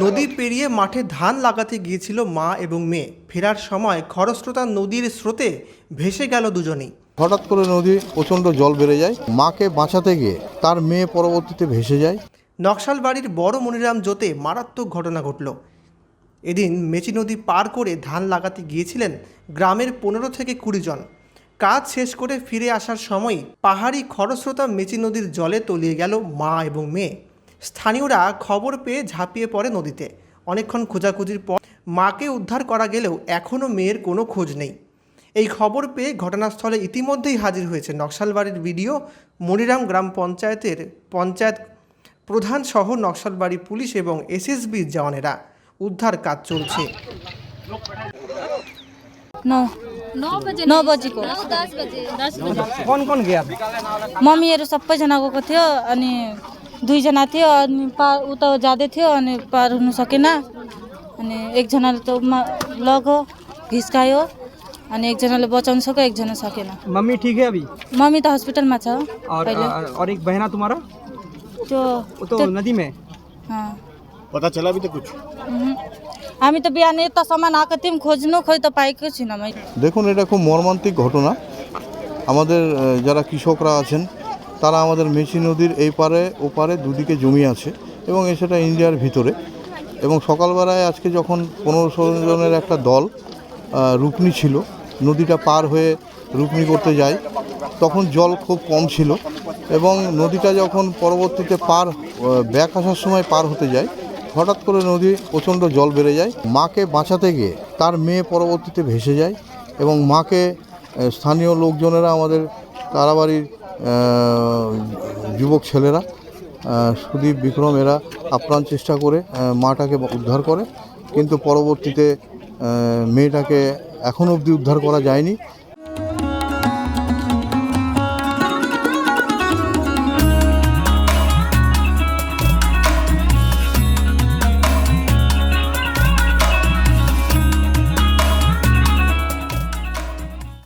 নদী পেরিয়ে মাঠে ধান লাগাতে গিয়েছিল মা এবং মেয়ে। ফেরার সময় খরস্রোতা নদীর স্রোতে ভেসে গেল দুজনেই। হঠাৎ করে নদী প্রচণ্ড জল বেড়ে যায়। মাকে বাঁচাতে গিয়ে তার মেয়ে পরবর্তীতে ভেসে যায়। নকশালবাড়ির বড় মনিরাম জোতে মারাত্মক ঘটনা ঘটল। এদিন মেচি নদী পার করে ধান লাগাতে গিয়েছিলেন গ্রামের পনেরো থেকে কুড়ি জন। কাজ শেষ করে ফিরে আসার সময় পাহাড়ি খরস্রোতা মেচি নদীর জলে তলিয়ে গেল মা এবং মেয়ে। স্থানীয়রা খবর পেয়ে ঝাঁপিয়ে পড়ে নদীতে অনেকক্ষণ খোঁজাখুঁজির পর মাকে উদ্ধার করা গেলেও এখনও মেয়ের কোনো খোঁজ নেই এই খবর পেয়ে ঘটনাস্থলে ইতিমধ্যেই হাজির হয়েছে নকশালবাড়ির ভিডিও মনিরাম গ্রাম পঞ্চায়েতের পঞ্চায়েত প্রধান সহ নকশালবাড়ি পুলিশ এবং এসএসবির জওয়ানেরা উদ্ধার কাজ চলছে नौ नौ बजे नौ नहीं, बजी को नौ दस बजे दस बजे कौन कौन गया मम्मीहरू सबैजना गएको थियो अनि दुईजना थियो अनि पार उता जाँदै थियो अनि पार हुनु सकेन अनि एकजनाले त उमा लग्यो घिस्कायो अनि एकजनाले बचाउनु सक्यो एकजना सकेन मम्मी ठीक है अभी मम्मी त हस्पिटलमा छ और पहिले और और एक बहना तुम्हारा त्यो वो तो त्यो- नदी में अँ। पता चला अभी तक कुछ उहुँ। हामी त बिहान यतासम्म आएको थियौँ खोज्नु खोइ त पाएकै छुइनँ मैले দেখুন এটা খুব মর্মান্তিক ঘটনা আমাদের আহ, যারা কৃষকরা আছেন তারা আমাদের মেচি নদীর এই পারে, ও পারে দুদিকে জমি আছে এবং সেটা ইন্ডিয়ার ভিতরে। এবং সকালবেলায় আজকে যখন পনেরো ষোলো জনের একটা দল রুকনি ছিল, নদীটা পার হয়ে রুকনি করতে যায়, তখন জল খুব কম ছিল এবং নদীটা যখন পরবর্তীতে পার ব্যাক আসার সময় পার হতে যায়, হঠাৎ করে নদী প্রচণ্ড জল বেড়ে যায়। মাকে বাঁচাতে গিয়ে তার মেয়ে পরবর্তীতে ভেসে যায় এবং মাকে স্থানীয় লোকজনেরা আমাদের তারাবাড়ির যুবক ছেলেরা সুদীপ, বিক্রম, এরা আপ্রাণ চেষ্টা করে মাটাকে উদ্ধার করে, কিন্তু পরবর্তীতে মেয়েটাকে এখনও অবধি উদ্ধার করা যায়নি।